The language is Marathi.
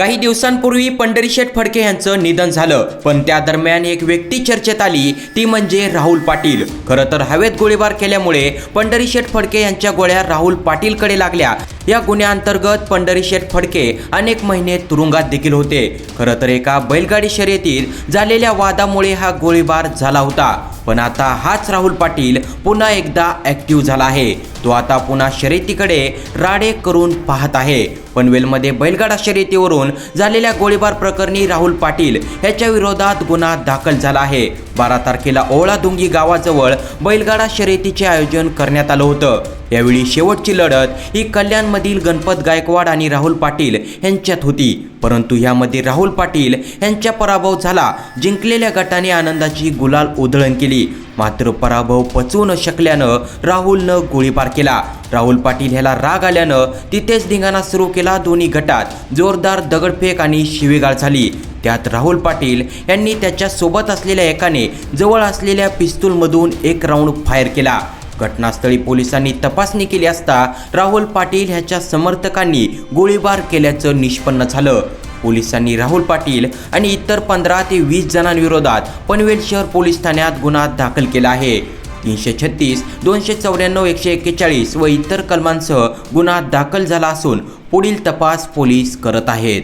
काही दिवसांपूर्वी पंढरीशेठ फडके यांचं निधन झालं पण त्या दरम्यान एक व्यक्ती चर्चेत आली ती म्हणजे राहुल पाटील. खरं तर हवेत गोळीबार केल्यामुळे पंढरीशेठ फडके यांच्या गोळ्या राहुल पाटीलकडे लागल्या. या गुन्ह्याअंतर्गत पंढरीशेठ फडके अनेक महिने तुरुंगात देखील होते. खरं तर एका बैलगाडी शर्यतीत झालेल्या वादामुळे हा गोळीबार झाला होता. पण आता हाच राहुल पाटील पुन्हा एकदा ऍक्टिव्ह झाला आहे. तो आता पुन्हा शर्यतीकडे राडे करून पाहत आहे. पनवेलमध्ये बैलगाडा शर्यतीवरून झालेल्या गोळीबार प्रकरणी राहुल पाटील याच्या विरोधात गुन्हा दाखल झाला आहे. बारा तारखेला ओळादुंगी गावाजवळ बैलगाडा शर्यतीचे आयोजन करण्यात आलं होतं. यावेळी शेवटची लढत ही कल्याणमधील गणपत गायकवाड आणि राहुल पाटील यांच्यात होती. परंतु यामध्ये राहुल पाटील यांचा पराभव झाला. जिंकलेल्या गटाने आनंदाची गुलाल उधळण केली. मात्र पराभव पचवू न शकल्यानं राहुलनं गोळीबार केला. राहुल पाटील ह्याला राग आल्यानं तिथेच धिंगाणा सुरू केला दोन्ही गटात. जोरदार दगडफेक आणि शिवीगाळ झाली. त्यात राहुल पाटील यांनी त्याच्या सोबत असलेल्या एकाने जवळ असलेल्या पिस्तूलमधून एक राऊंड फायर केला. घटनास्थळी पोलिसांनी तपासणी केली असता राहुल पाटील ह्याच्या समर्थकांनी गोळीबार केल्याचं निष्पन्न झालं. पोलिसांनी राहुल पाटील आणि इतर पंधरा ते वीस जणांविरोधात पनवेल शहर पोलीस ठाण्यात गुन्हा दाखल केला आहे. तीनशे छत्तीस दोनशे चौऱ्याण्णव एकशे एक्केचाळीस व इतर कलमांसह गुन्हा दाखल झाला असून पुढील तपास पोलीस करत आहेत.